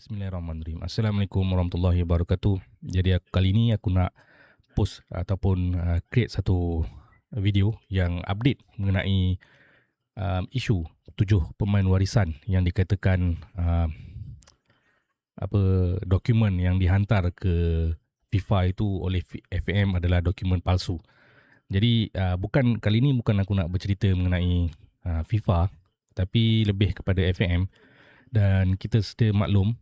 Bismillahirrahmanirrahim. Assalamualaikum warahmatullahi wabarakatuh. Jadi kali ini aku nak post ataupun uh, create satu video yang update mengenai um, isu tujuh pemain warisan yang dikatakan uh, apa dokumen yang dihantar ke FIFA itu oleh FAM adalah dokumen palsu. Jadi uh, bukan kali ini bukan aku nak bercerita mengenai uh, FIFA tapi lebih kepada FAM dan kita sedia maklum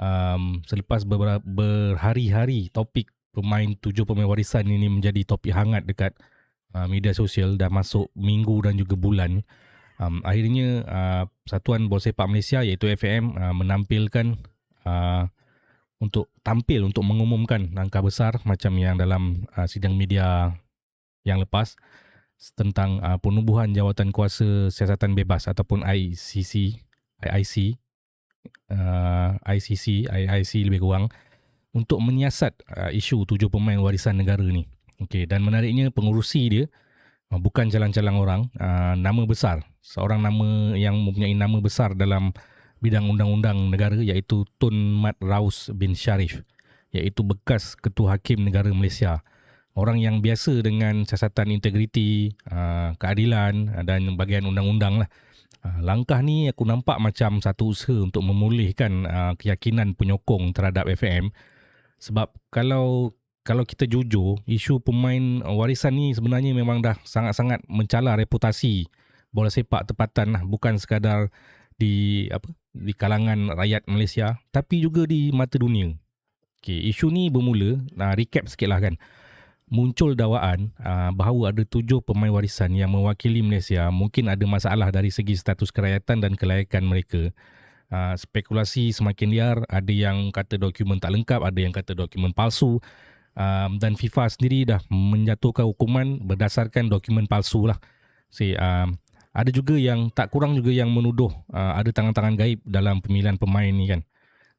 um, selepas beberapa berhari-hari topik pemain tujuh pemain warisan ini menjadi topik hangat dekat uh, media sosial dah masuk minggu dan juga bulan um, akhirnya uh, Satuan Bola Sepak Malaysia iaitu FAM uh, menampilkan uh, untuk tampil untuk mengumumkan langkah besar macam yang dalam uh, sidang media yang lepas tentang uh, penubuhan jawatan kuasa siasatan bebas ataupun ICC IIC uh, ICC IIC lebih kurang untuk menyiasat uh, isu tujuh pemain warisan negara ni. Okey dan menariknya pengurusi dia uh, bukan jalan-jalan orang, uh, nama besar. Seorang nama yang mempunyai nama besar dalam bidang undang-undang negara iaitu Tun Mat Raus bin Sharif iaitu bekas ketua hakim negara Malaysia. Orang yang biasa dengan siasatan integriti, uh, keadilan dan bahagian undang-undang lah. Ah, langkah ni aku nampak macam satu usaha untuk memulihkan uh, keyakinan penyokong terhadap FM sebab kalau kalau kita jujur isu pemain warisan ni sebenarnya memang dah sangat-sangat mencala reputasi bola sepak tempatan lah. Bukan sekadar di apa di kalangan rakyat Malaysia tapi juga di mata dunia. Okey, isu ni bermula, nah recap sikitlah kan muncul dakwaan uh, bahawa ada tujuh pemain warisan yang mewakili Malaysia mungkin ada masalah dari segi status kerakyatan dan kelayakan mereka. Uh, spekulasi semakin liar, ada yang kata dokumen tak lengkap, ada yang kata dokumen palsu. Um, dan FIFA sendiri dah menjatuhkan hukuman berdasarkan dokumen palsu lah. See, um, ada juga yang tak kurang juga yang menuduh uh, ada tangan-tangan gaib dalam pemilihan pemain ni kan.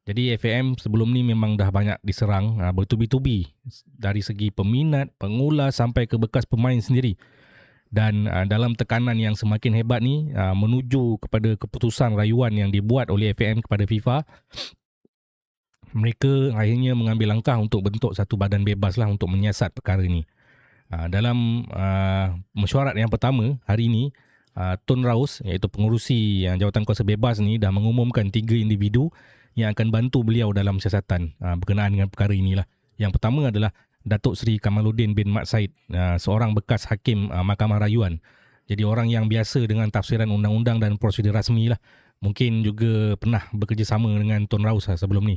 Jadi FAM sebelum ni memang dah banyak diserang uh, bertubi-tubi dari segi peminat, pengulas sampai ke bekas pemain sendiri. Dan uh, dalam tekanan yang semakin hebat ni uh, menuju kepada keputusan rayuan yang dibuat oleh FAM kepada FIFA, mereka akhirnya mengambil langkah untuk bentuk satu badan bebas lah untuk menyiasat perkara ini. Uh, dalam uh, mesyuarat yang pertama hari ini, uh, Tun Raus iaitu pengurusi yang jawatan kuasa bebas ni dah mengumumkan tiga individu yang akan bantu beliau dalam siasatan uh, berkenaan dengan perkara inilah. Yang pertama adalah Datuk Seri Kamaluddin bin Mat Said, uh, seorang bekas hakim uh, Mahkamah Rayuan. Jadi orang yang biasa dengan tafsiran undang-undang dan prosedur rasmi lah. Mungkin juga pernah bekerjasama dengan Tun Raus lah sebelum ni.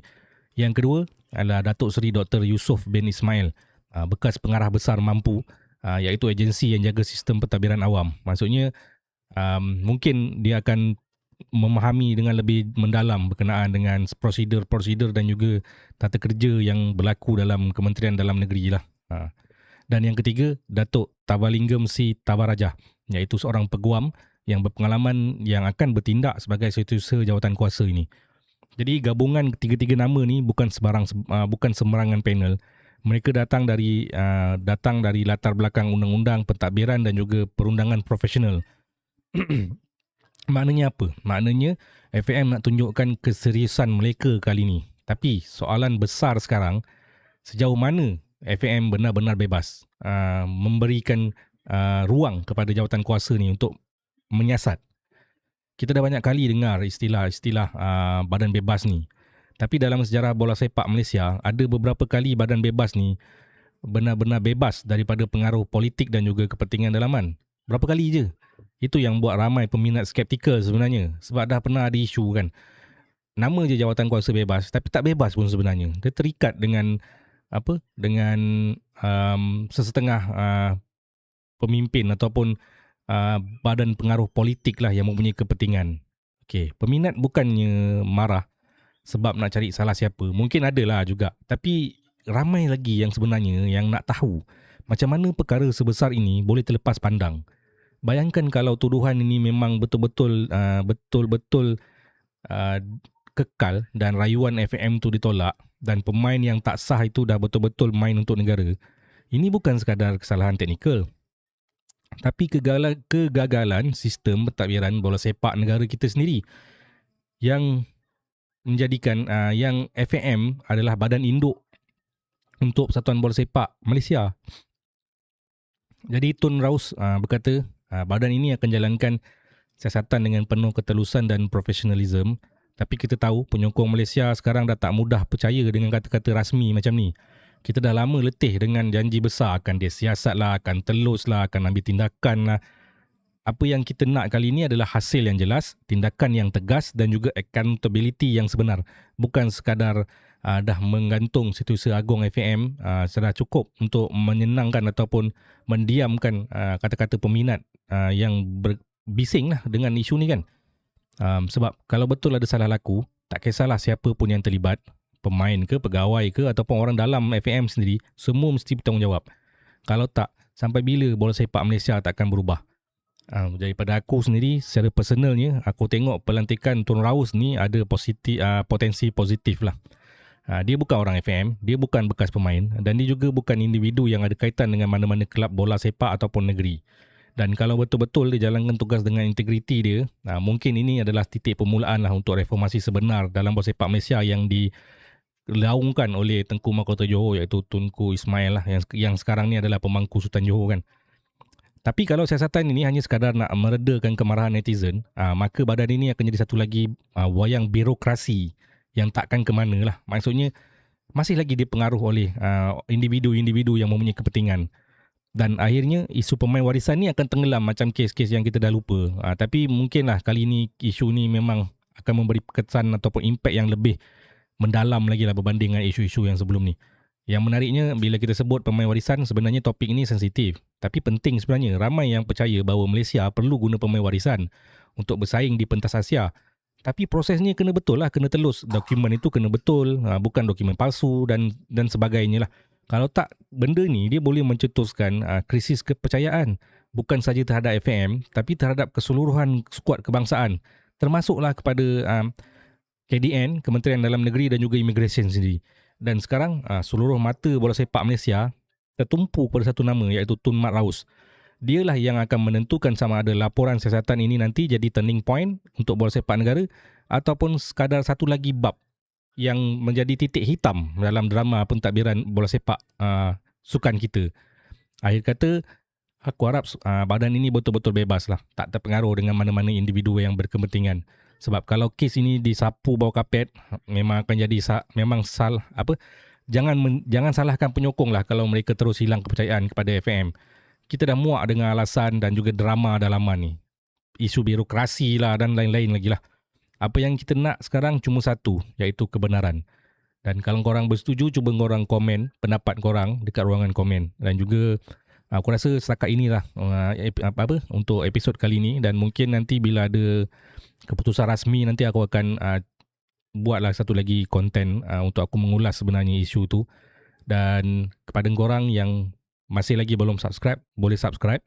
Yang kedua adalah Datuk Seri Dr. Yusof bin Ismail, uh, bekas pengarah besar mampu uh, iaitu agensi yang jaga sistem pentadbiran awam. Maksudnya um, mungkin dia akan memahami dengan lebih mendalam berkenaan dengan prosedur-prosedur dan juga tata kerja yang berlaku dalam Kementerian Dalam Negeri lah. Ha. Dan yang ketiga, Datuk Tabalingam Si Tabaraja, iaitu seorang peguam yang berpengalaman yang akan bertindak sebagai setiausaha jawatan kuasa ini. Jadi gabungan ketiga-tiga nama ni bukan sebarang uh, bukan sembarangan panel. Mereka datang dari uh, datang dari latar belakang undang-undang, pentadbiran dan juga perundangan profesional. Maknanya apa? Maknanya FAM nak tunjukkan keseriusan mereka kali ini. Tapi soalan besar sekarang, sejauh mana FAM benar-benar bebas uh, memberikan uh, ruang kepada jawatan kuasa ni untuk menyiasat. Kita dah banyak kali dengar istilah-istilah uh, badan bebas ni. Tapi dalam sejarah bola sepak Malaysia, ada beberapa kali badan bebas ni benar-benar bebas daripada pengaruh politik dan juga kepentingan dalaman. Berapa kali je? Itu yang buat ramai peminat skeptikal sebenarnya. Sebab dah pernah ada isu kan. Nama je jawatan kuasa bebas. Tapi tak bebas pun sebenarnya. Dia terikat dengan apa dengan um, sesetengah uh, pemimpin ataupun uh, badan pengaruh politik lah yang mempunyai kepentingan. Okay. Peminat bukannya marah sebab nak cari salah siapa. Mungkin ada lah juga. Tapi ramai lagi yang sebenarnya yang nak tahu macam mana perkara sebesar ini boleh terlepas pandang bayangkan kalau tuduhan ini memang betul-betul uh, betul-betul uh, kekal dan rayuan FM tu ditolak dan pemain yang tak sah itu dah betul-betul main untuk negara. Ini bukan sekadar kesalahan teknikal. Tapi kegagalan, kegagalan sistem pentadbiran bola sepak negara kita sendiri yang menjadikan uh, yang FAM adalah badan induk untuk Persatuan Bola Sepak Malaysia. Jadi Tun Raus uh, berkata uh, badan ini akan jalankan siasatan dengan penuh ketelusan dan profesionalism tapi kita tahu penyokong Malaysia sekarang dah tak mudah percaya dengan kata-kata rasmi macam ni. Kita dah lama letih dengan janji besar akan dia siasat lah, akan telus lah, akan ambil tindakan lah apa yang kita nak kali ini adalah hasil yang jelas, tindakan yang tegas dan juga accountability yang sebenar. Bukan sekadar uh, dah menggantung situasi agung FAM uh, sudah cukup untuk menyenangkan ataupun mendiamkan uh, kata-kata peminat uh, yang berbising lah dengan isu ni kan. Um, sebab kalau betul ada salah laku, tak kisahlah siapa pun yang terlibat, pemain ke, pegawai ke ataupun orang dalam FAM sendiri, semua mesti bertanggungjawab. Kalau tak, sampai bila bola sepak Malaysia tak akan berubah? Uh, daripada aku sendiri secara personalnya aku tengok pelantikan Tun Raus ni ada positif uh, potensi positif lah. Uh, dia bukan orang FM, dia bukan bekas pemain dan dia juga bukan individu yang ada kaitan dengan mana-mana kelab bola sepak ataupun negeri. Dan kalau betul-betul dia jalankan tugas dengan integriti dia, uh, mungkin ini adalah titik permulaan lah untuk reformasi sebenar dalam bola sepak Malaysia yang dilaungkan oleh Tengku Mahkota Johor iaitu Tunku Ismail lah yang, yang sekarang ni adalah pemangku Sultan Johor kan. Tapi kalau siasatan ini hanya sekadar nak meredakan kemarahan netizen, uh, maka badan ini akan jadi satu lagi uh, wayang birokrasi yang takkan ke mana lah. Maksudnya, masih lagi dipengaruh oleh uh, individu-individu yang mempunyai kepentingan. Dan akhirnya isu pemain warisan ni akan tenggelam macam kes-kes yang kita dah lupa. Uh, tapi mungkinlah kali ini isu ni memang akan memberi kesan ataupun impak yang lebih mendalam lagi lah berbanding dengan isu-isu yang sebelum ni. Yang menariknya bila kita sebut pemain warisan sebenarnya topik ini sensitif tapi penting sebenarnya ramai yang percaya bahawa Malaysia perlu guna pemain warisan untuk bersaing di pentas Asia. Tapi prosesnya kena betul lah, kena telus. Dokumen itu kena betul, ha, bukan dokumen palsu dan dan sebagainya lah. Kalau tak, benda ni dia boleh mencetuskan uh, krisis kepercayaan. Bukan saja terhadap FM, tapi terhadap keseluruhan skuad kebangsaan. Termasuklah kepada uh, KDN, Kementerian Dalam Negeri dan juga Immigration sendiri. Dan sekarang uh, seluruh mata bola sepak Malaysia tertumpu pada satu nama iaitu Tun Mat Raus. Dialah yang akan menentukan sama ada laporan siasatan ini nanti jadi turning point untuk bola sepak negara ataupun sekadar satu lagi bab yang menjadi titik hitam dalam drama pentadbiran bola sepak uh, sukan kita. Akhir kata, aku harap uh, badan ini betul-betul bebas lah. Tak terpengaruh dengan mana-mana individu yang berkepentingan. Sebab kalau kes ini disapu bawah kapet, memang akan jadi sa- memang sal apa? Jangan men- jangan salahkan penyokong lah kalau mereka terus hilang kepercayaan kepada FM. Kita dah muak dengan alasan dan juga drama dalaman ni. Isu birokrasi lah dan lain-lain lagi lah. Apa yang kita nak sekarang cuma satu, iaitu kebenaran. Dan kalau korang bersetuju, cuba korang komen pendapat korang dekat ruangan komen. Dan juga aku rasa setakat inilah uh, apa, apa untuk episod kali ini. Dan mungkin nanti bila ada keputusan rasmi nanti aku akan uh, buatlah satu lagi konten uh, untuk aku mengulas sebenarnya isu tu dan kepada korang yang masih lagi belum subscribe boleh subscribe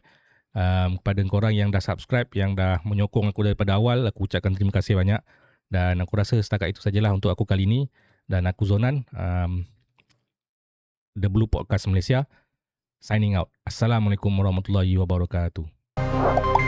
um, kepada korang yang dah subscribe yang dah menyokong aku daripada awal aku ucapkan terima kasih banyak. Dan aku rasa setakat itu sajalah untuk aku kali ini. Dan aku Zonan um, The Blue Podcast Malaysia signing out. Assalamualaikum warahmatullahi wabarakatuh